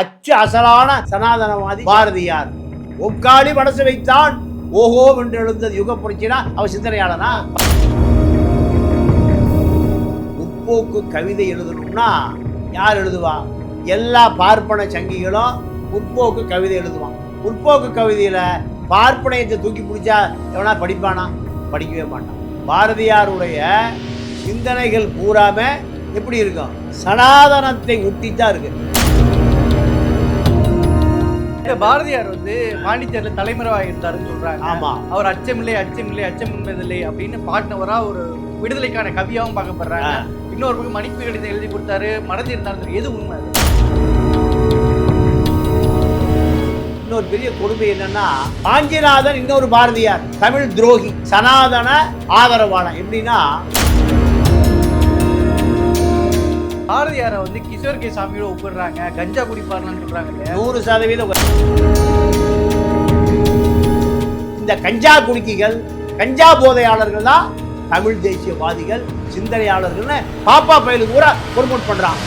அச்சு அசலான சனாதனவாதி பாரதியார். ஒக்காளி மனசு வைத்தான். ஓஹோ என்று எழுந்தது யுக புரட்சினா அவ சிந்தனையாளனா? முற்போக்கு கவிதை எழுதணும்னா யார் எழுதுவா? எல்லா பார்ப்பன சங்கிகளும் முற்போக்கு கவிதை எழுதுவான். முற்போக்கு கவிதையில் பார்ப்பனையத்தை தூக்கி பிடிச்சா எவனா படிப்பானா? படிக்கவே மாட்டான். பாரதியாருடைய சிந்தனைகள் பூராம எப்படி இருக்கும்? சனாதனத்தை ஒட்டித்தான் இருக்கு. இந்த பாரதியார் வந்து பாண்டிச்சேரியில தலைமறைவாக இருந்தாருன்னு சொல்றாங்க. ஆமா. அவர் அச்சமில்லை அச்சமில்லை அச்சம் என்பதில்லை அப்படின்னு பாடினவரா ஒரு விடுதலைக்கான கவியாவும் பார்க்கப்படுறாங்க. இன்னொரு பக்கம் மன்னிப்பு கடிதம் எழுதி கொடுத்தாரு. மறந்து இருந்தாரு எது உண்மை அது? இன்னொரு பெரிய கொடுமை என்னன்னா ஆஞ்சிநாதன் இன்னொரு பாரதியார் தமிழ் துரோகி சனாதன ஆதரவாளன். எப்படின்னா பாரதியாரை வந்து கிஷோர் கே சாமியோட ஒப்பிடுறாங்க. கஞ்சா குடிப்பாருன்னு சொல்றாங்க? நூறு சதவீதம் இந்த கஞ்சா குடிக்கிகள் கஞ்சா போதையாளர்கள் தான் தமிழ் தேசியவாதிகள் சிந்தனையாளர்கள்னு பாப்பா பயிலு கூட ப்ரொமோட் பண்றான்.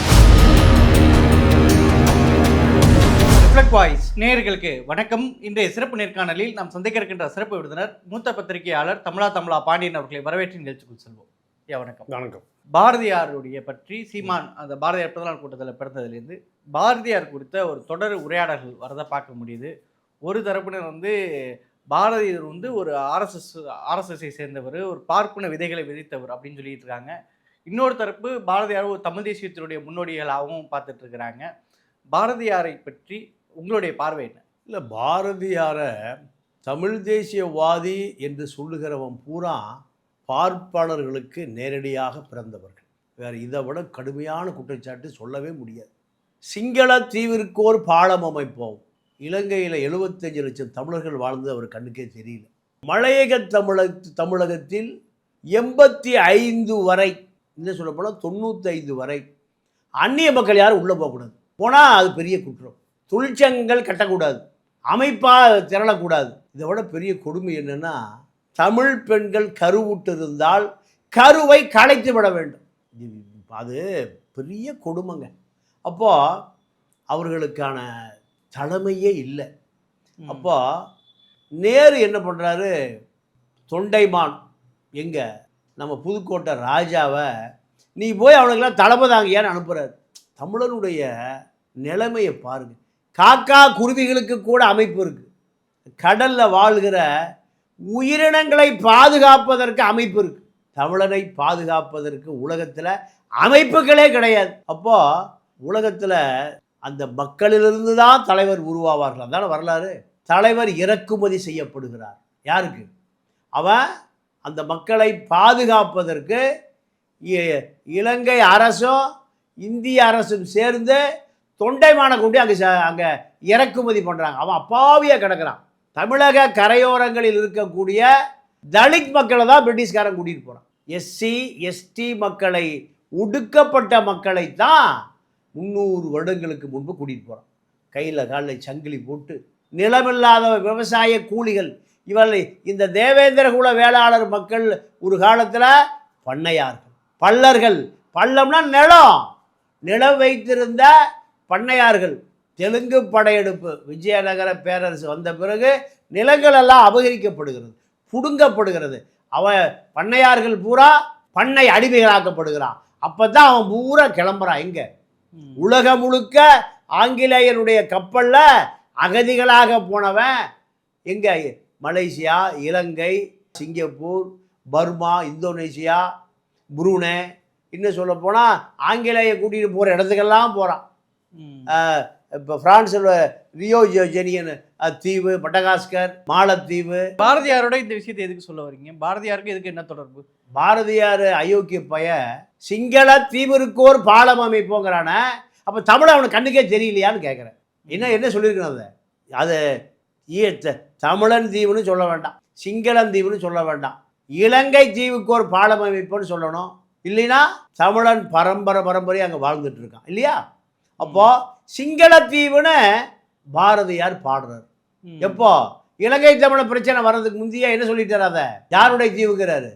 வாய்ஸ் நேயர்களுக்கு வணக்கம். இன்றைய சிறப்பு நேர்காணலில் நாம் சந்திக்க இருக்கின்ற சிறப்பு விருந்தினர் மூத்த பத்திரிகையாளர் தமிழா தமிழா பாண்டியன் அவர்களை வரவேற்று நிகழ்ச்சிக்குள் செல்வோம். ஐயா வணக்கம். வணக்கம். பாரதியாருடைய பற்றி சீமான் அந்த பாரதியார் பிறந்தநாள் கூட்டத்தில் பிறந்ததுலேருந்து பாரதியார் குறித்த ஒரு தொடர் உரையாடல்கள் வரதை பார்க்க முடியுது. ஒரு தரப்பினர் வந்து பாரதியார் வந்து ஒரு ஆர்எஸ்எஸ் ஆர்எஸ்எஸ்ஐ சேர்ந்தவர் ஒரு பார்ப்பன விதைகளை விதைத்தவர் அப்படின்னு சொல்லிட்டு இருக்காங்க. இன்னொரு தரப்பு பாரதியார் ஒரு தமிழ் தேசியத்தினுடைய முன்னோடிகளாகவும் பார்த்துட்டு இருக்கிறாங்க பாரதியாரை பற்றி உங்களுடைய பார்வை என்ன? இல்லை பாரதியாரை தமிழ் தேசியவாதி என்று சொல்லுகிறவன் பூரா பார்ப்பாளர்களுக்கு நேரடியாக பிறந்தவர்கள். வேறு இதை விட கடுமையான குற்றச்சாட்டு சொல்லவே முடியாது. சிங்கள தீவிற்கோர் பாலம் அமைப்போம். இலங்கையில் எழுபத்தஞ்சு லட்சம் தமிழர்கள் வாழ்ந்து அவர் கண்ணுக்கே தெரியல. மலையக தமிழக தமிழகத்தில் எண்பத்தி ஐந்து வரை இன்னும் சொல்ல போனால் தொண்ணூத்தைந்து வரை அந்நிய மக்கள் யாரும் உள்ளே போகக்கூடாது. போனால் அது பெரிய குற்றம். தொழிற்சங்கங்கள் கட்டக்கூடாது. அமைப்பாக திரளக்கூடாது. இதை விட பெரிய கொடுமை என்னென்னா தமிழ் பெண்கள் கருவுற்றிருந்தால் கருவை களைத்து விட வேண்டும் அது பெரிய கொடுமைங்க. அப்போ அவர்களுக்கான தலைமையே இல்லை. அப்போ நேரு என்ன பண்ணுறாரு தொண்டைமான் எங்க நம்ம புதுக்கோட்டை ராஜாவை நீ போய் அவனுக்கெல்லாம் தளபதாங்கியான்னு அனுப்புகிறார் தமிழனுடைய நிலைமையை பாருங்க. காக்கா குருவிகளுக்கு கூட அமைப்பு இருக்கு. கடல்ல வாழ்கிற உயிரினங்களை பாதுகாப்பதற்கு அமைப்பு இருக்கு. தமிழனை பாதுகாப்பதற்கு உலகத்தில் அமைப்புகளே கிடையாது. அப்போ உலகத்தில் அந்த மக்களிலிருந்து தான் தலைவர் உருவாவார்கள். அதான வரலாறு. தலைவர் இறக்குமதி செய்யப்படுகிறார். யாருக்கு? அவன் அந்த மக்களை பாதுகாப்பதற்கு இலங்கை அரசும் இந்திய அரசும் சேர்ந்து தொண்டைமான கொண்டு அங்கே அங்கே இறக்குமதி பண்ணுறாங்க அவன் அப்பாவியாக கிடக்குறான். தமிழக கரையோரங்களில் இருக்கக்கூடிய தலித் மக்களை தான் பிரிட்டிஷ்காரன் கூட்டிகிட்டு போகிறான் எஸ்சி எஸ்டி மக்களை ஒடுக்கப்பட்ட மக்களை தான் முந்நூறு வருடங்களுக்கு முன்பு கூட்டிகிட்டு போகிறான் கையில் காலில் சங்கிலி போட்டு நிலமில்லாத விவசாய கூலிகள். இவர்கள் இந்த தேவேந்திரகுல வேளாளர் மக்கள் ஒரு காலத்தில் பண்ணையார்கள். பல்லர்கள். பள்ளம்னா நிலம். நிலம் வைத்திருந்த பண்ணையார்கள். தெலுங்கு படையெடுப்பு விஜயநகர பேரரசு வந்த பிறகு நிலங்கள் எல்லாம் அபகரிக்கப்படுகிறது புடுங்கப்படுகிறது. அவன் பண்ணையார்கள் பூரா பண்ணை அடிமைகளாக்கப்படுகிறான். அப்போ தான் அவன் பூரா கிளம்புறான். எங்க? ம். உலகம் முழுக்க ஆங்கிலேயனுடைய கப்பல்ல அகதிகளாக போனவன் எங்க? Malaysia Ilangai Singapore Burma Indonesia Brunei. இன்னும் சொல்ல போனால் ஆங்கிலேய கூட்டிகிட்டு போகிற இடத்துக்கெல்லாம் போகிறான். இப்போ ஃப்ரான்ஸில் ரியோ ஜெனியன் தீவு மடகாஸ்கர் மாலத்தீவு. பாரதியாரோட இந்த விஷயத்தை எதுக்கு சொல்ல வரீங்க பாரதியாருக்கு இதுக்கு என்ன தொடர்பு? பாரதியார் அயோக்கிய பைய சிங்கள தீவிற்கோர் பாலம் அமைப்போங்கிறானே. அப்போ தமிழ் அவனுக்கு கண்ணுக்கே தெரியலையான்னு கேட்குறேன் என்ன என்ன சொல்லியிருக்கணும் அதை? அது தமிழன் தீவுன்னு சொல்ல வேண்டாம். சிங்களன் தீவுன்னு சொல்ல வேண்டாம். இலங்கை தீவுக்கு ஒரு பாலம் அமைப்புன்னு சொல்லணும். இல்லைன்னா தமிழன் பரம்பரை பரம்பரையாக அங்கே வாழ்ந்துட்டு இருக்கான். இல்லையா? அப்போ சிங்கள தீவுன்னு பாரதியார் பாடுறார். எப்போ? இலங்கை தமிழ பிரச்சனை வர்றதுக்கு முந்தைய என்ன சொல்லிட்டார் அதை? யாருடைய தீவுங்கிறாரு.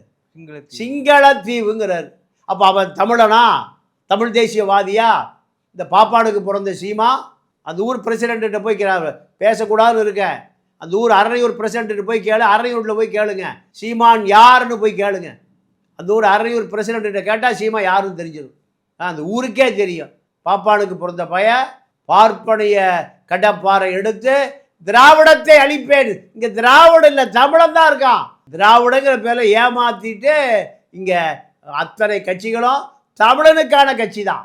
சிங்கள தீவுங்கிறார் அப்போ அவன் தமிழனா? தமிழ் தேசியவாதியா? இந்த பாப்பானுக்கு பிறந்த சீமா? அந்த ஊர் பிரசிடென்ட்ட போய் பேசக்கூடாதுன்னு இருக்கேன். அந்த ஊர் அரணையூர் பிரசிடென்ட்டு போய் கேளு அரணையூரில் போய் கேளுங்க. சீமான் யாருன்னு போய் கேளுங்க. அந்த ஊர் அரணையூர் பிரசிடென்ட்ட கேட்டால் சீமா யாருன்னு தெரிஞ்சிடும். அந்த ஊருக்கே தெரியும். பாப்பானுக்கு பிறந்த பையன் பார்ப்பனைய கடப்பாறை எடுத்து திராவிடத்தை அழிப்பேன். இங்கே திராவிட இல்லை தமிழன் தான் இருக்கான். திராவிடங்கிற பேரை ஏமாத்திட்டு இங்கே அத்தனை கட்சிகளும் தமிழனுக்கான கட்சி தான்.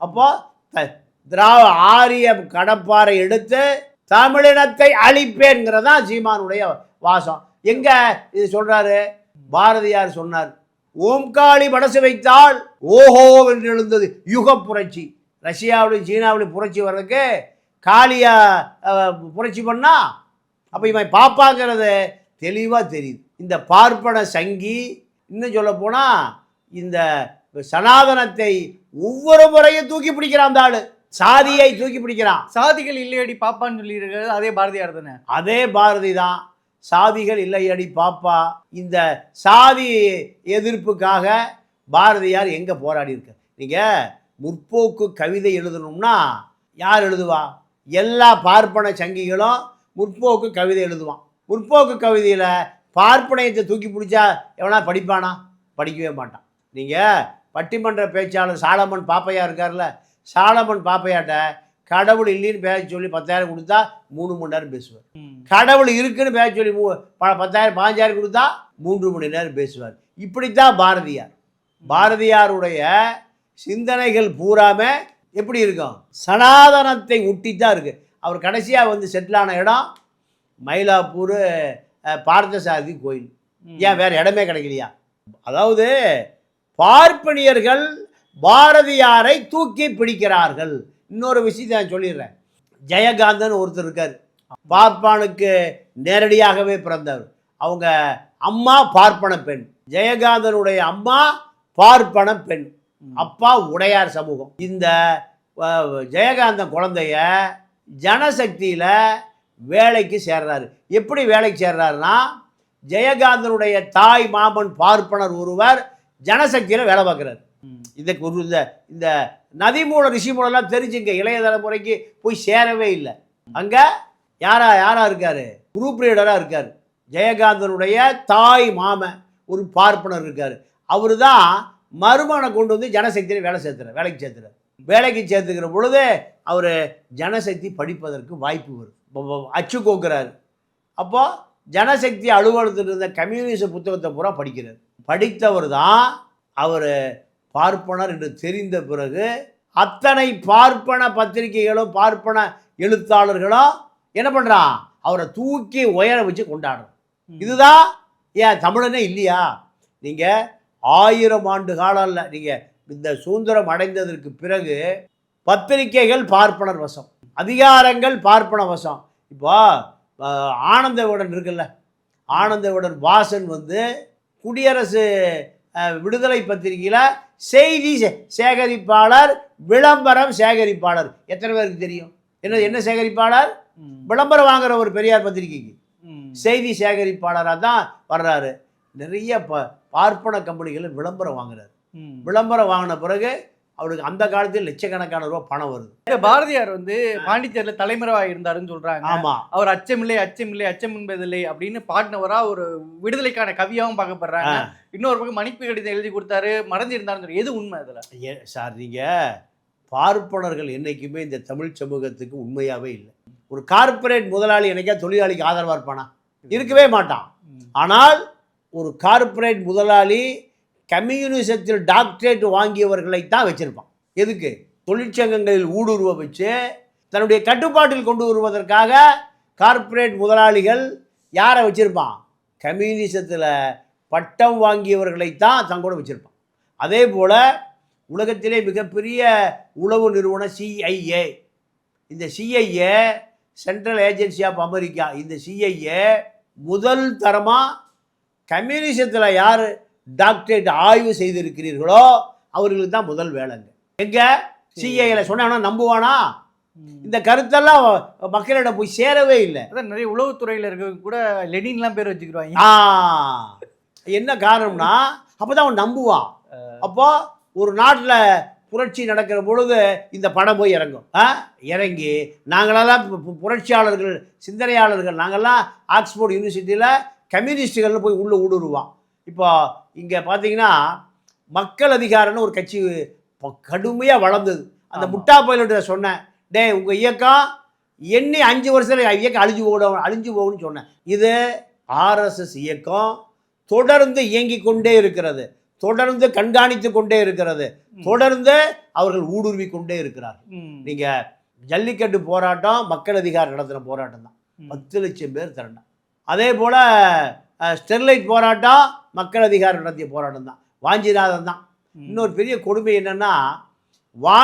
அப்போ த- திராவ ஆரிய கடப்பாறை எடுத்து தமிழினத்தை அழிப்பேன்கிறதா சீமானுடைய வாசம். எங்க இது சொல்றாரு? பாரதியார் சொன்னார் ஓம்காளி மனசு வைத்தால் ஓஹோ என்று எழுந்தது யுக புரட்சி ரஷ்யாவிலும் சீனாவிலும் புரட்சி வர்றதுக்கு காளியா அஹ், புரட்சி பண்ணா? அப்போ இவன் பாப்பாங்கிறது தெளிவாக தெரியுது. இந்த பார்ப்பன சங்கி இன்னும் சொல்ல போனால் இந்த சனாதனத்தை ஒவ்வொரு முறையும் தூக்கி பிடிக்கிறான் அந்த ஆளு. சாதியை தூக்கி பிடிக்கிறான். சாதிகள் இல்லையடி பாப்பான்னு சொல்லி இருக்கிறது அதே பாரதியார் தானே. அதே பாரதி தான். சாதிகள் இல்லையடி பாப்பா. இந்த சாதி எதிர்ப்புக்காக பாரதியார் எங்கே போராடி இருக்க நீங்கள் முற்போக்கு கவிதை எழுதணும்னா யார் எழுதுவா? எல்லா பார்ப்பன சங்கிகளும் முற்போக்கு கவிதை எழுதுவான். முற்போக்கு கவிதையில் பார்ப்பனையத்தை தூக்கி பிடிச்சா எவனா படிப்பானா? படிக்கவே மாட்டான். நீங்கள் பட்டிமன்ற பேச்சாளர் சாலமன் பாப்பையா இருக்கார்ல சாலமன் பாப்பையாட்ட கடவுள் இல்லைன்னு பேச சொல்லி பத்தாயிரம் கொடுத்தா மூணு மணி நேரம் பேசுவார். கடவுள் இருக்குன்னு பேச சொல்லி மூ ப- பத்தாயிரம் பாஞ்சாயிரம் கொடுத்தா மூன்று மணி நேரம் பேசுவார். இப்படித்தான் பாரதியார். பாரதியாருடைய சிந்தனைகள் பூராம எப்படி இருக்கும்? சனாதனத்தை ஒட்டி தான் இருக்கு. அவர் கடைசியாக வந்து செட்டில் ஆன இடம் மயிலாப்பூர் பார்த்தசாரதி கோயில். ஏன் வேற இடமே கிடைக்கலையா? அதாவது பார்ப்பனியர்கள் பாரதியாரை தூக்கி பிடிக்கிறார்கள். இன்னொரு விஷயத்தை நான் சொல்லிடுறேன். ஜெயகாந்தன் ஒருத்தர் இருக்கார். பார்ப்பானுக்கு நேரடியாகவே பிறந்தவர் அவங்க அம்மா பார்ப்பன பெண். ஜெயகாந்தனுடைய அம்மா பார்ப்பன பெண். அப்பா உடையார் சமூகம். இந்த ஜெயகாந்தன் குழந்தைய ஜனசக்தியில் வேலைக்கு சேர்றாரு. எப்படி வேலைக்கு சேர்றாருன்னா ஜெயகாந்தனுடைய தாய் மாமன் பார்ப்பனர் ஒருவர் ஜனசக்தியில் வேலை பார்க்குறாரு. இதுக்கு ஒரு இந்த இந்த நதிமூல ரிஷிமூலம்லாம் தெரிஞ்சுங்க. இளைய தலைமுறைக்கு போய் சேரவே இல்லை. அங்கே யாரா யாரா இருக்காரு? குரூப் ரீடராக இருக்கார். ஜெயகாந்தனுடைய தாய் மாமன் ஒரு பார்ப்பனர் இருக்கார். அவர் தான் மருமனை கொண்டு வந்து ஜனசக்தியில் வேலை சேர்த்துறார் வேலைக்கு சேர்த்துறார். வேலைக்கு சேர்த்துக்கிற பொழுது அவர் ஜனசக்தி படிப்பதற்கு வாய்ப்பு வரும். அச்சு கோக்குறாரு. அப்போ ஜனசக்தி அலுவலகத்தில் இருந்த கம்யூனிஸ்ட் புத்தகத்தை பூரா படிக்கிறார். படித்தவர் தான் அவர் பார்ப்பனர் என்று தெரிந்த பிறகு அத்தனை பார்ப்பன பத்திரிகைகளும் பார்ப்பன எழுத்தாளர்களும் என்ன பண்ணுறான் அவரை தூக்கி உயர வச்சு கொண்டாடுறான். ம். இதுதான் ஏன் தமிழனே இல்லையா? நீங்கள் ஆயிரம் ஆண்டு காலம் இல்லை. நீங்கள் இந்த சுதந்திரம் அடைந்ததற்கு பிறகு பத்திரிகைகள் பார்ப்பனர் வசம். அதிகாரங்கள் பார்ப்பன வசம். இப்போ அஹ், ஆனந்த விகடன் இருக்குல்ல. ஆனந்த விகடன் வாசன் வந்து குடியரசு விடுதலை பத்திரிகையில் செய்தி சேகரிப்பாளர் விளம்பரம் சேகரிப்பாளர். எத்தனை பேருக்கு தெரியும்? என்ன என்ன சேகரிப்பாளர். விளம்பரம் வாங்குற ஒரு பெரியார் பத்திரிகைக்கு. செய்தி சேகரிப்பாளராக தான் வர்றாரு. நிறைய ப பார்ப்பன கம்பெனிகள் விளம்பரம் வாங்குறாரு. விளம்பரம் வாங்கின பிறகு அவருக்கு அந்த காலத்தில் லட்சக்கணக்கான ரூபா பணம் வருது. பாரதியார் வந்து பாண்டிச்சேரியில தலைமறைவா இருந்தாருன்னு சொல்றாங்க. ஆமாம் அவர் அச்சமில்லை அச்சமில்லை அச்சம் என்பதில்லை அப்படின்னு பாடினவரா ஒரு விடுதலைக்கான கவியாவும் பார்க்கப்படுறாங்க. இன்னொரு பக்கம் மன்னிப்பு கடிதம் எழுதி கொடுத்தாரு மறைஞ்சிருந்தாருன்னு சொல்லி. எது உண்மை அதுல? சார் நீங்கள் பார்ப்பனர்கள் என்றைக்குமே இந்த தமிழ் சமூகத்துக்கு உண்மையாகவே இல்லை. ஒரு கார்ப்பரேட் முதலாளி என்னைக்கா தொழிலாளிக்கு ஆதரவாக இருப்பானா? இருக்கவே மாட்டான். ஆனால் ஒரு கார்ப்பரேட் முதலாளி கம்யூனிசத்தில் டாக்டரேட் வாங்கியவர்களை தான் வச்சுருப்பான். எதுக்கு? தொழிற்சங்கங்களில் ஊடுருவ வச்சு தன்னுடைய கட்டுப்பாட்டில் கொண்டு வருவதற்காக கார்ப்பரேட் முதலாளிகள் யாரை வச்சுருப்பான்? கம்யூனிசத்தில் பட்டம் வாங்கியவர்களை தான் தங்கூட வச்சுருப்பான். அதே போல் உலகத்திலே மிகப்பெரிய உளவு நிறுவனம் சிஐஏ இந்த CIA central agency of America இந்த சிஐஏ முதல் தரமாக கம்யூனிசத்தில் யார் டாக்டரேட் ஆய்வு செய்திருக்கிறீர்களோ அவர்களுக்கு தான் முதல் வேலைங்க. எங்கே? சிஐஏல சொன்னா நம்புவானா. இந்த கருத்தெல்லாம் மக்களிடம் போய் சேரவே இல்லை. அதான் நிறைய உளவுத்துறையில இருக்கவங்க கூட லெனின்லாம் பேர் வச்சுக்கிடுவாங்க ஆ. என்ன காரணம்னா அப்பதான் அவன் நம்புவான். அப்போ ஒரு நாட்டில் புரட்சி நடக்கிற பொழுது இந்த படம் போய் இறங்கும். ஆ? இறங்கி நாங்களெல்லாம் புரட்சியாளர்கள் சிந்தனையாளர்கள் நாங்கள்லாம் ஆக்ஸ்போர்ட் யூனிவர்சிட்டியில் கம்யூனிஸ்டுகள்னு போய் உள்ளே ஊடுருவான் இப்போ இங்கே பார்த்தீங்கன்னா மக்கள் அதிகாரம்னு ஒரு கட்சி கடுமையாக வளர்ந்தது. அந்த. முட்டா பயிலிட்ட சொன்னேன் டேய் உங்கள் இயக்கம் எண்ணி அஞ்சு வருஷத்துல இயக்கம் அழிஞ்சு போடும் அழிஞ்சு போகும்னு சொன்னேன். இது ஆர்எஸ்எஸ் இயக்கம் தொடர்ந்து இயங்கிக் கொண்டே இருக்கிறது. தொடர்ந்து கண்காணித்து கொண்டே இருக்கிறது. தொடர்ந்து அவர்கள் ஊடுருவி கொண்டே இருக்கிறார் ம். நீங்க ஜல்லிக்கட்டு போராட்டம் மக்கள் அதிகாரம் நடத்தின போராட்டம் தான். பத்து லட்சம் பேர் திரண்டான் அதே போல ஸ்டெர்லைட் போராட்டம் மக்கள் அதிகாரம் நடத்திய போராட்டம் தான். வாஞ்சிநாதன் தான். இன்னொரு பெரிய கொடுமை என்னன்னா வா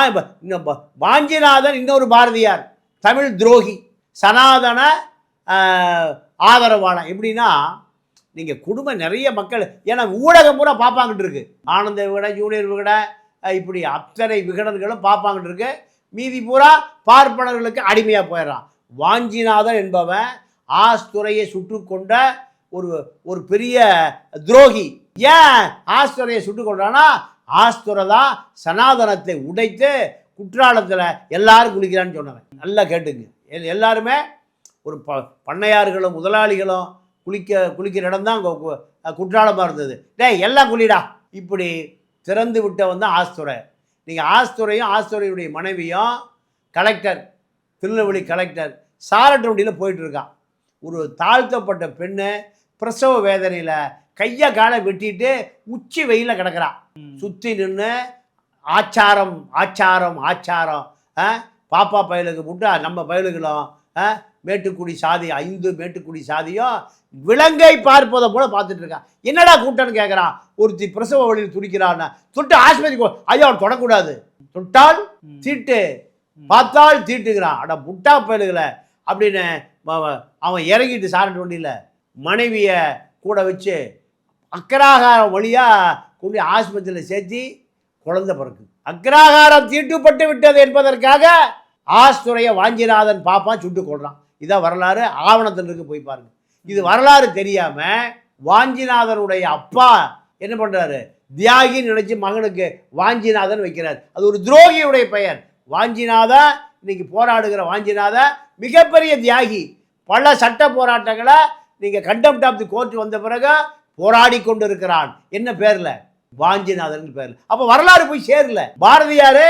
வாஞ்சிநாதன் இன்னொரு பாரதியார் தமிழ் துரோகி சனாதன ஆஹ், ஆதரவாளன். எப்படின்னா நீங்கள் குடும்பம் நிறைய மக்கள் ஏன்னா ஊடகம் பூரா பார்ப்பாங்கிட்டு இருக்கு. ஆனந்த விகடன் ஜூனியர் விகடன் அஹ், இப்படி அத்தனை விகடன்களும் பார்ப்பாங்கிட்டு இருக்கு. மீதி பூரா பார்ப்பனர்களுக்கு அடிமையாக போயிடுறான். வாஞ்சிநாதன் என்பவன் ஆஸ்துறையை சுட்டு கொண்ட ஒரு ஒரு பெரிய துரோகி. ஏன் ஆஸ்துறையை சுட்டு கொண்டானா ஆஸ்துரை தான் சனாதனத்தை உடைத்து குற்றாலத்தில் எல்லாரும் குளிக்கிறான்னு சொன்னவன். நல்லா கேட்டுங்க. எல்லாருமே ஒரு ப பண்ணையார்களும் முதலாளிகளும் குளிக்க குளிக்கிற இடம் தான் குற்றாலமாக இருந்தது. டே எல்லாம் குளிடா. இப்படி திறந்து விட்டவன் தான் ஆஸ்துரை. நீங்கள் ஆஸ்துரையும் ஆஸ்துறையுடைய மனைவியும் கலெக்டர் திருநெல்வேலி கலெக்டர் சாரட்டு வண்டியில் ஒரு தாழ்த்தப்பட்ட பெண்ணு பிரசவ வேதனையில் கையை காலை வெட்டிட்டு உச்சி வெயில கிடக்குறான். சுற்றி நின்று ஆச்சாரம் ஆச்சாரம் ஆச்சாரம்? பாப்பா பயலுக்கு முட்டா நம்ம பயலுகளும்? மேட்டுக்குடி சாதி ஐந்து மேட்டுக்குடி சாதியும் விலங்கை பார்ப்பதை போல பார்த்துட்டு இருக்கான் என்னடா கூட்டம்னு கேட்குறான் ஒருத்தி பிரசவ வழியில் துடிக்கிறான்னு தொட்டு ஆஸ்பத்திரிக்கு போ- ஐயோ அவன் தொடக்கூடாது தொட்டால். தீட்டு. பார்த்தால் தீட்டுகிறான் அட முட்டா பயலுகளை அப்படின்னு அவன் இறங்கிட்டு சாரண்ட் வண்டியில் மனைவியை கூட வச்சு அக்கராகாரம் வழியாக கொண்டு ஆஸ்பத்திரியில் சேர்த்தி குழந்தை பிறக்கு அக்ராகாரம் தீட்டுப்பட்டு விட்டது என்பதற்காக ஆஸ்துறையை வாஞ்சிநாதன் பாப்பான் சுட்டு கொள்றான் இதான் வரலாறு ஆவணத்தில் இருக்கு போய் பாருங்க. இது வரலாறு தெரியாம வாஞ்சிநாதனுடைய அப்பா என்ன பண்றாரு? தியாகின்னு நினைச்சு மகனுக்கு வாஞ்சிநாதன் வைக்கிறார். அது ஒரு துரோகியுடைய பெயர். வாஞ்சிநாத இன்னைக்கு போராடுகிற வாஞ்சிநாத மிகப்பெரிய தியாகி. பல சட்ட போராட்டங்களை நீங்க கண்டெம்ட் ஆஃப் தி கோர்ட் வந்த பிறகு போராடி கொண்டு இருக்கிறான் என்ன பேர்ல? வாஞ்சிநாதன் பேர்ல. அப்ப வரலாறு போய் சேரல. பாரதியாரு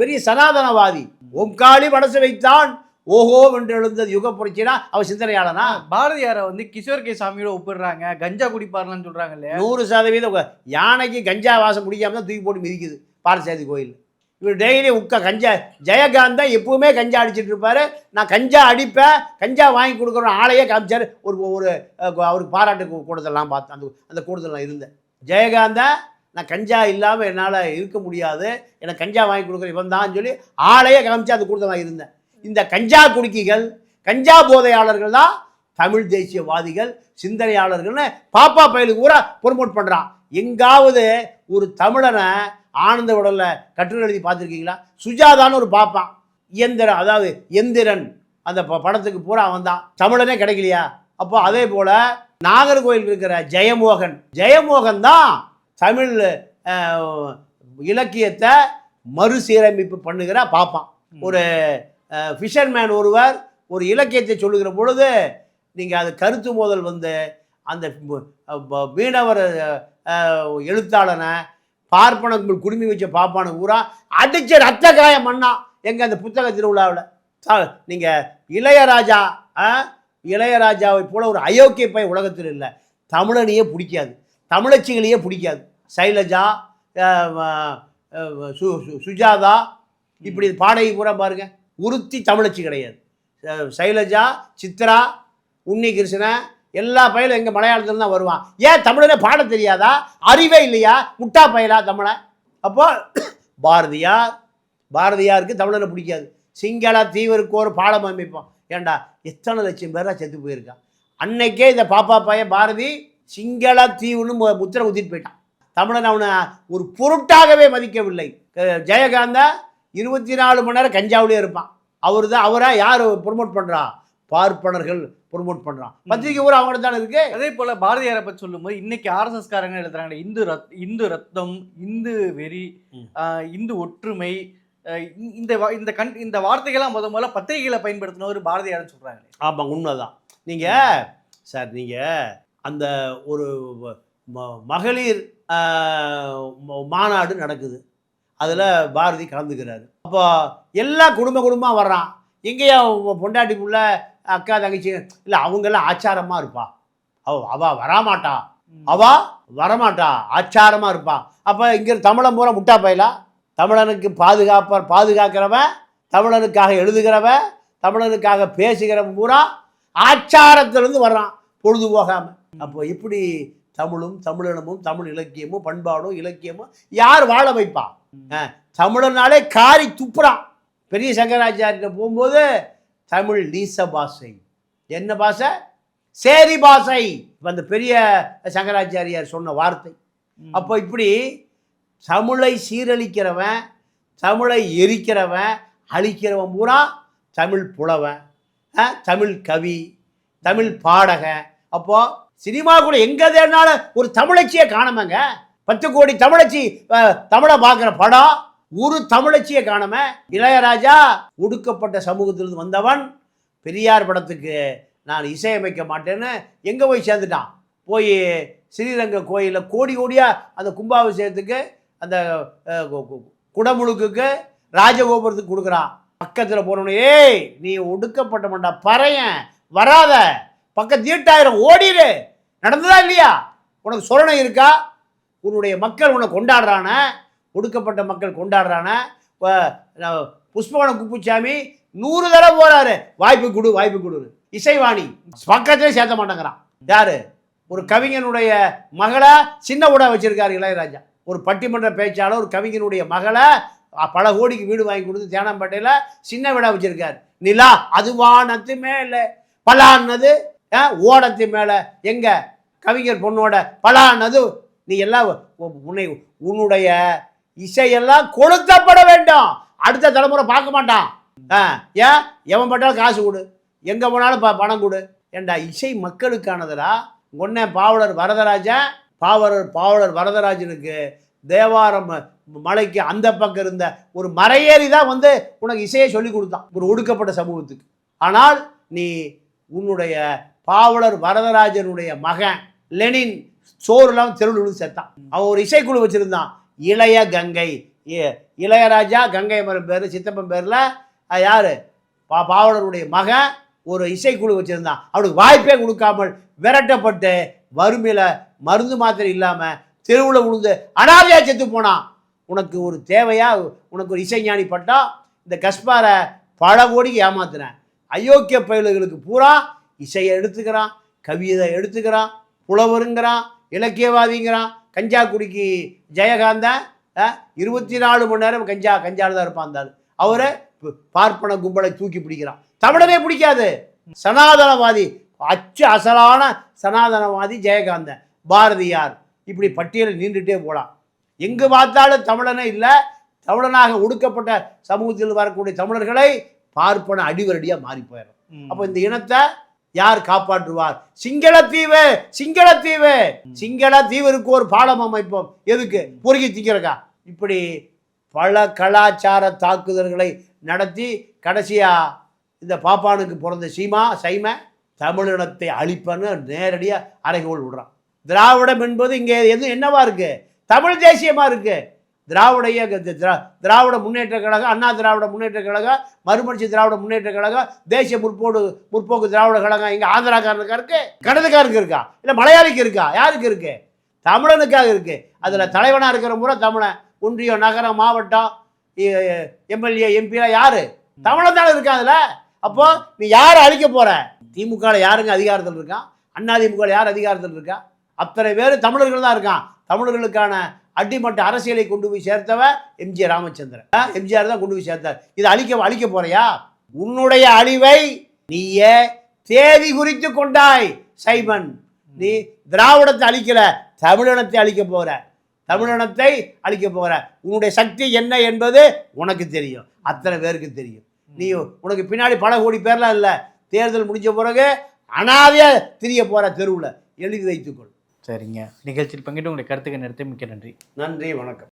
பெரிய சனாதனவாதி. ஓம்காளி மனசு வைத்தான். ஓஹோ என்று எழுந்தது யுக புரட்சினா அவ சிந்தனையாளனா? பாரதியாரை வந்து கிஷோர் கே சாமியோட ஒப்பிடுறாங்க. கஞ்சா குடிப்பாருன்னு சொல்றாங்க இல்லையா? நூறு சதவீதம் யானைக்கு கஞ்சா வாசம் முடியாம தான் தூக்கி போட்டு மிதிக்குது. பாரசாதி கோயில் இவர் டெய்லி உட்கா கஞ்சா ஜெயகாந்தன் எப்பவுமே கஞ்சா அடிச்சிட்டு இருப்பார். நான் கஞ்சா அடிப்பேன் கஞ்சா வாங்கி கொடுக்குற ஆளையே காமிச்சார். ஒரு ஒரு அவருக்கு பாராட்டு கூடுதலாம் பார்த்தேன் அந்த அந்த கூடுதலாம் இருந்தேன். ஜெயகாந்தா நான் கஞ்சா இல்லாமல் என்னால் இருக்க முடியாது. எனக்கு கஞ்சா வாங்கி கொடுக்குற இவன் தான் சொல்லி ஆளையே காமிச்சு அந்த கூடுதலாக இருந்தேன். இந்த கஞ்சா குடிக்கிகள் கஞ்சா போதையாளர்கள் தான் தமிழ் தேசியவாதிகள் சிந்தனையாளர்கள்னு பாப்பா பயலுக்கு கூட ப்ரொமோட் பண்ணுறான் எங்காவது ஒரு தமிழனை ஆனந்த உடல்ல கட்டுரை எழுதி பார்த்துருக்கீங்களா? சுஜாதான்னு ஒரு பாப்பான். இயந்திரன் அதாவது எந்திரன். அந்த படத்துக்கு பூரா அவன் தான் தமிழனே கிடைக்கலையா? அப்போ அதே போல நாகர்கோயில் இருக்கிற ஜெயமோகன். ஜெயமோகன் தான் தமிழ் இலக்கியத்தை மறுசீரமைப்பு பண்ணுகிற பாப்பான். ஒரு ஃபிஷர்மேன் ஒருவர் ஒரு இலக்கியத்தை சொல்லுகிற பொழுது நீங்கள் அது கருத்து மோதல் வந்து அந்த மீனவர் எழுத்தாளனை பார்ப்பன கும்பல் குடுமி வச்ச பாப்பான பூரா அடிச்ச ரத்த காயம் மண்ணா எங்க அந்த புத்தக திருவிழாவில்? நீங்கள் இளையராஜா? இளையராஜாவை போல ஒரு அயோக்கிய பை உலகத்தில் இல்லை. தமிழனையே பிடிக்காது. தமிழச்சிகளையே பிடிக்காது. சைலஜா சு- சுஜாதா இப்படி பாடகி பூரா பாருங்க. உருத்தி தமிழச்சி கிடையாது. சைலஜா சித்ரா உன்னி கிருஷ்ணன் எல்லா பயிலும் எங்கள் மலையாளத்தில் தான் வருவான். ஏன் தமிழனே பாட தெரியாதா? அறிவே இல்லையா? முட்டா பயலா தமிழன் அப்போ பாரதியார் பாரதியாருக்கு தமிழனை பிடிக்காது. சிங்கள தீவிற்கு ஒரு பாடம் அமைப்போம் ஏண்டா? எத்தனை லட்சம் பேராக செத்து போயிருக்கான். அன்னைக்கே இந்த பாப்பா பையன் பாரதி சிங்கள தீவுன்னு மு- முத்திரை குத்திட்டு போயிட்டான். தமிழன் அவனை ஒரு பொருட்டாகவே மதிக்கவில்லை. ஜெயகாந்தா இருபத்தி நாலு மணி நேரம் கஞ்சாவிலே இருப்பான். அவர் தான் அவராக யார் ப்ரொமோட் பண்ணுறா பார்ப்பனர்கள் ப்ரொமோட் பண்றான். பத்திரிக்கை ஊர் அவங்கள்ட்ட தானே இருக்கு? அதே போல பாரதியாரை பத்தி சொல்லும்போது இன்னைக்கு ஆர்எஸ்எஸ் காரங்க எழுதுறாங்க இந்து ரத் இந்து ரத்தம் இந்து வெறி இந்து ஒற்றுமை இந்த- இந்த கண் இந்த வார்த்தைகள்லாம் முத முதல்ல பத்திரிகைகளை பயன்படுத்தினவர் பாரதியார்னு சொல்றாங்க ஆமாம் உண்மைதான். நீங்க சார் நீங்க அந்த ஒரு மகளிர் மாநாடு நடக்குது. அதில் பாரதி கலந்துக்கிறாரு. அப்போ எல்லா குடும்ப குடும்பமாக வர்றான். எங்கேயா பொண்டாட்டி புள்ள அக்கா தங்கச்சி இல்லை அவங்கெல்லாம் ஆச்சாரமாக இருப்பா. அவ அவ வராமாட்டா. அவ வரமாட்டா. ஆச்சாரமாக இருப்பா. அப்போ இங்கே தமிழன் பூரா முட்டா பயலா? தமிழனுக்கு பாதுகாப்ப பாதுகாக்கிறவன் தமிழனுக்காக எழுதுகிறவன் தமிழனுக்காக பேசுகிறவன் பூரா ஆச்சாரத்திலிருந்து வர்றான். பொழுது போகாமல் அப்போ இப்படி தமிழும் தமிழினமும் தமிழ் இலக்கியமும் பண்பாடும் இலக்கியமும் யார் வாழ வைப்பா? தமிழனாலே காரி துப்புறான். பெரிய சங்கராச்சாரிட்ட போகும்போது தமிழ் நீச பாஷை. என்ன பாஷை? சேரி பாஷை. இப்ப அந்த பெரிய சங்கராச்சாரியார் சொன்ன வார்த்தை. அப்போ இப்படி தமிழை சீரழிக்கிறவன் தமிழை எரிக்கிறவன் அழிக்கிறவன் பூரா தமிழ் புலவன் தமிழ் கவி தமிழ் பாடகன். அப்போ சினிமா கூட எங்க தேடினாலும் ஒரு தமிழச்சியை காணாமங்க. பத்து கோடி தமிழச்சி தமிழை பார்க்குற படம் ஒரு தமிழச்சியை காணாம இளையராஜா ஒடுக்கப்பட்ட சமூகத்திலிருந்து வந்தவன் பெரியார் படத்துக்கு நான் இசையமைக்க மாட்டேன்னு எங்கே போய் சேர்ந்துட்டான்? போய் ஸ்ரீரங்க கோயிலில் கோடி கோடியாக அந்த கும்பாபிஷேகத்துக்கு அந்த குடமுழுக்குக்கு ராஜகோபுரத்துக்கு கொடுக்குறான். பக்கத்தில் போனோடனே ஏய் நீ ஒடுக்கப்பட்ட மாட்டா பறையன் வராத பக்கம் தீட்டாயிரம் ஓடிடு நடந்ததா இல்லையா? உனக்கு சொரணை இருக்கா? உன்னுடைய மக்கள் உன்னை கொண்டாடுறான ஒடுக்கப்பட்ட மக்கள் கொண்டாடுறான்னு புஷ்பவன குப்புச்சாமி குப்புசாமி நூறு தடவை போறாரு. வாய்ப்பு கொடு வாய்ப்பு கொடு. இசைவாணி. பக்கத்திலே சேர்த்த மாட்டேங்கிறான். யாரு? ஒரு கவிஞனுடைய மகளை சின்ன ஊடா வச்சிருக்காரு இளையராஜா. ஒரு பட்டிமன்ற பேச்சாளர் ஒரு கவிஞனுடைய மகளை பல கோடிக்கு வீடு வாங்கி கொடுத்து தேனாம்பேட்டையில் சின்ன வீடாக வச்சிருக்காரு. நிலா அது வானத்து மேலே. பலான்னது ஆ, ஓடத்து மேலே. எங்க? கவிஞர் பொண்ணோட பலான்னது. நீ எல்லாம் உன்னை உன்னுடைய இசையெல்லாம் கொளுத்தப்பட வேண்டும். அடுத்த தலைமுறை பார்க்க மாட்டான். ஆ, ஏன்? எவன் பட்டாலும் காசு கொடு. எங்கே போனாலும் ப பணம் கொடு. ஏண்டா இசை மக்களுக்கானதுடா. ஒன்னே பாவலர் வரதராஜன் பாவலர் பாவலர் வரதராஜனுக்கு தேவாரம் மலைக்கு அந்த பக்கம் இருந்த ஒரு மறையேறி தான் வந்து உனக்கு இசையை சொல்லி கொடுத்தான். ஒரு ஒடுக்கப்பட்ட சமூகத்துக்கு. ஆனால் நீ உன்னுடைய பாவலர் வரதராஜனுடைய மகன் லெனின் சோறுலாம் தெருவில் விழுந்து செத்தான். அவன் ஒரு இசைக்குழு வச்சுருந்தான். இளைய கங்கை. இளையராஜா கங்கை மரம் பேர் சித்தப்பன் பேரில் யார்? பா பாவலருடைய மகன் ஒரு இசைக்குழு வச்சுருந்தான் அவனுக்கு வாய்ப்பே கொடுக்காமல் விரட்டப்பட்டு வறுமையில் மருந்து மாத்திரை இல்லாமல் தெருவில் விழுந்து அனாதையாக செத்து போனான் உனக்கு ஒரு தேவையா? உனக்கு ஒரு இசைஞானி பட்டா? இந்த கஸ்பாரை பல கோடிக்கு ஏமாத்துனேன் அயோக்கிய பயல்களுக்கு பூரா இசையை எடுத்துக்கிறான் கவிதை எடுத்துக்கிறான் புலவருங்கிறான் இலக்கியவாதிங்கிறான் கஞ்சா குடிக்கு ஜெயகாந்தன் இருபத்தி நாலு மணி நேரம் கஞ்சா கஞ்சால தான் இருப்பான் ஆளு. அவரை பார்ப்பன கும்பலை தூக்கி பிடிக்கிறான். தமிழனே பிடிக்காது. சனாதனவாதி அச்சு அசலான சனாதனவாதி ஜெயகாந்தன். பாரதியார். இப்படி பட்டியலில் நீண்டுட்டே போகலாம் எங்கு பார்த்தாலும் தமிழனே இல்லை. தமிழனாக ஒடுக்கப்பட்ட சமூகத்தில் வரக்கூடிய தமிழர்களை பார்ப்பன அடிவரடியாக மாறி போயிடும். அப்போ இந்த இனத்தை யார் காப்பாற்றுவார்? சிங்களத்தீவு சிங்களத்தீவு சிங்கள தீவிற்கு ஒரு பாலம் அமைப்போம். எதுக்கு? பொறுக்கி திங்கிறக்கா இப்படி பல கலாச்சார தாக்குதல்களை நடத்தி கடைசியா இந்த பாப்பானுக்கு பிறந்த சீமா சைம தமிழினத்தை அழிப்பன்னு நேரடியாக அறைகோல் விடுறான். திராவிடம் என்பது இங்கே எது என்னவா இருக்கு? தமிழ் தேசியமா இருக்கு? திராவிட இயக்க திரா- திராவிட முன்னேற்ற கழகம் அண்ணா திராவிட முன்னேற்ற கழகம் மறுமலர்ச்சி திராவிட முன்னேற்ற கழகம் தேசிய முற்போடு முற்போக்கு திராவிட கழகம் இங்கே ஆந்திராக்காரனுக்கா இருக்கு? கணதுக்காருக்கு இருக்கா? இல்லை மலையாளிக்கு இருக்கா? யாருக்கு இருக்கு? தமிழனுக்காக இருக்கு. அதில் தலைவனாக இருக்கிற முறை தமிழன். ஒன்றியம் நகரம் மாவட்டம் எம்எல்ஏ எம்பிலாம் யாரு? தமிழன் தானே இருக்கா அதில்? அப்போ நீ யாரை அழிக்க போற? திமுகவில் யாருங்க அதிகாரத்தில் இருக்கான் அண்ணா திமுக யார் அதிகாரத்தில் இருக்கா? அத்தனை பேர் தமிழர்கள் தான் இருக்கான். தமிழர்களுக்கான அடிமட்ட அரசியலை கொண்டு போய் சேர்த்தவ எம்ஜிஆர் ராமச்சந்திரன். எம்ஜிஆர் தான் கொண்டு போய் சேர்த்தார். இதை அழிக்க அழிக்க போறியா? உன்னுடைய அழிவை நீயே தேதி குறித்து கொண்டாய் சைமன். நீ திராவிடத்தை அழிக்கல தமிழினத்தை அழிக்க போற. தமிழினத்தை அழிக்க போற. உன்னுடைய சக்தி என்ன என்பது உனக்கு தெரியும். அத்தனை பேருக்கு தெரியும். நீ உனக்கு பின்னாடி பல கோடி பேர்லாம் இல்லை. தேர்தல் முடிஞ்ச பிறகு அனாதையாக திரிய போகிற தெருவில். எழுதி வைத்துக்கொள். சரிங்க. நிகழ்ச்சியில் பங்கிட்டு உங்களுடைய கருத்துக்கு நிறுத்தி மிக்க நன்றி. நன்றி வணக்கம்.